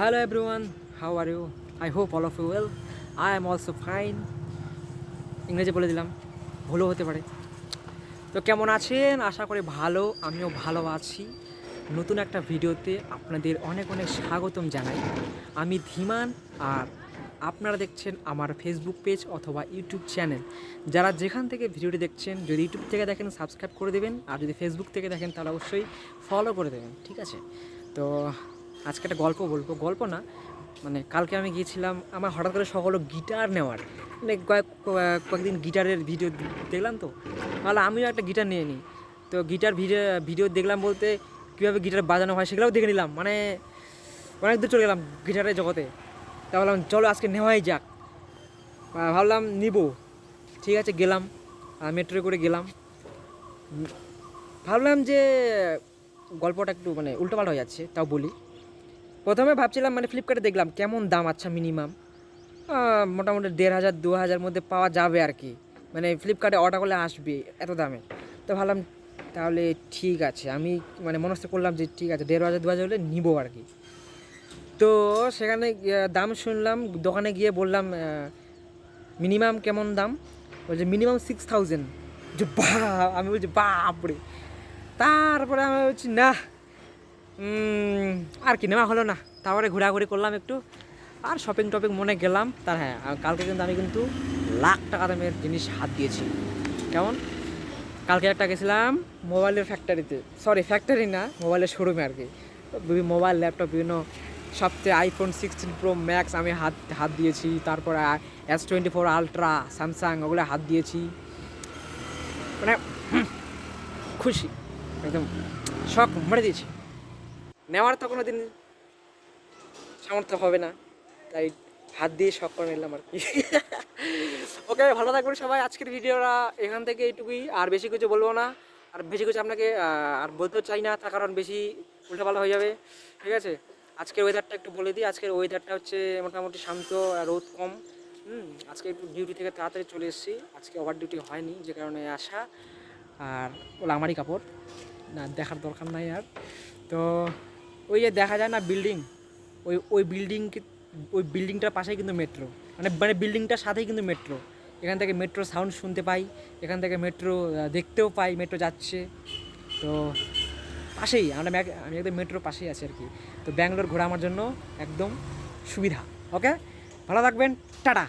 Hello everyone, how are you? I hope all of you well. I am also fine. ইংরেজি বলে দিলাম। ভুলও হতে পারে। তো কেমন আছেন? আশা করি ভালো। আমিও ভালো আছি। নতুন একটা ভিডিওতে আপনাদের অনেক অনেক স্বাগতম জানাই। আমি ধীমান আর আপনারা দেখছেন আমার ফেসবুক পেজ অথবা ইউটিউব চ্যানেল যারা যেখান থেকে ভিডিওটি দেখছেন যদি ইউটিউব থেকে দেখেন সাবস্ক্রাইব করে দেবেন। আর যদি ফেসবুক থেকে দেখেন তাহলে অবশ্যই ফলো করে দেবেন। ঠিক আছে? তো আজকে একটা গল্প বলব। গল্প না মানে কালকে আমি গিয়েছিলাম, আমার হঠাৎ করে সকল গিটার নেওয়ার। মানে কয়েক, কয়েক- কয়েকদিন গিটারের ভিডিও দেখলাম তো, তাহলে আমিও একটা গিটার নিয়ে নিই। তো গিটার ভিডিও ভিডিও দেখলাম বলতে কীভাবে গিটার বাজানো হয় সেগুলোও দেখে নিলাম। মানে অনেক দূর চলে গেলাম গিটারের জগতে। তা ভাবলাম, চলো আজকে নেওয়াই যাক। ভাবলাম নিব। ঠিক আছে, গেলাম। মেট্রো করে গেলাম। ভাবলাম যে গল্পটা একটু মানে উল্টোপাল্টা হয়ে যাচ্ছে, তাও বলি। প্রথমে ভাবছিলাম মানে ফ্লিপকার্টে দেখলাম কেমন দাম আচ্ছা মিনিমাম মোটামুটি দেড় হাজার, দু হাজার মধ্যে পাওয়া যাবে আর কি। মানে ফ্লিপকার্টে অর্ডার করলে আসবে এত দামে। তো ভাবলাম তাহলে ঠিক আছে, আমি মানে মনস্থ করলাম যে ঠিক আছে, দেড় হাজার, দু হাজার হলে নিবো আর কি। তো সেখানে দাম শুনলাম, দোকানে গিয়ে বললাম মিনিমাম কেমন দাম? বলছে মিনিমাম সিক্স থাউজেন্ড যে বা আমি বলছি, বাপরে! তারপরে আমি বলছি না আর নেওয়া হলো না। তারপরে ঘোরাঘুরি করলাম একটু। আর শপিং টপিং মনে গেলাম। তার হ্যাঁ কালকে কিন্তু আমি কিন্তু লাখ টাকা দামের জিনিস হাত দিয়েছি। কেমন? কালকে একটা গেছিলাম মোবাইলের ফ্যাক্টরিতে সরি ফ্যাক্টরি না, মোবাইলের শোরুমে আর কি। মোবাইল ল্যাপটপ বিভিন্ন সবচেয়ে আইফোন সিক্সটিন প্রো ম্যাক্স আমি হাত হাত দিয়েছি। তারপরে S twenty four ultra Samsung ওগুলো হাত দিয়েছি। মানে খুশি। একদম শখ মেরে দিয়েছি। নেওয়ার তো কোনো দিন সামর্থ্য হবে না। তাই হাত দিয়ে শখ করে নিলাম আর কি। ওকে, ভালো থাকবেন সবাই। আজকের ভিডিওটা এখান থেকে এইটুকুই। আর বেশি কিছু বলব না। আর বেশি কিছু আপনাকে আর বলতেও চাই না তার কারণ বেশি উল্টাপাল্টা হয়ে যাবে। ঠিক আছে? আজকের ওয়েদারটা একটু বলে দিই। আজকের ওয়েদারটা হচ্ছে মোটামুটি শান্ত আর রোদ কম। হুম, আজকে একটু ডিউটি থেকে তাড়াতাড়ি চলে এসেছি। আজকে ওভার ডিউটি হয়নি, যে কারণে আসা। আর ওগুলো আমারই কাপড়। না, দেখার দরকার নাই আর। তো ওই যে দেখা যায় না বিল্ডিং ওই ওই বিল্ডিং ওই বিল্ডিংটার পাশেই কিন্তু মেট্রো মানে মানে বিল্ডিংটার সাথেই কিন্তু মেট্রো এখান থেকে মেট্রো সাউন্ড শুনতে পাই, এখান থেকে মেট্রো দেখতেও পাই মেট্রো যাচ্ছে। তো, পাশেই, আমরা আমি একদম মেট্রোর পাশেই আছি আর কি। তো ব্যাঙ্গালোর ঘোরা আমার জন্য একদম সুবিধা ওকে ভালো থাকবেন, টাটা!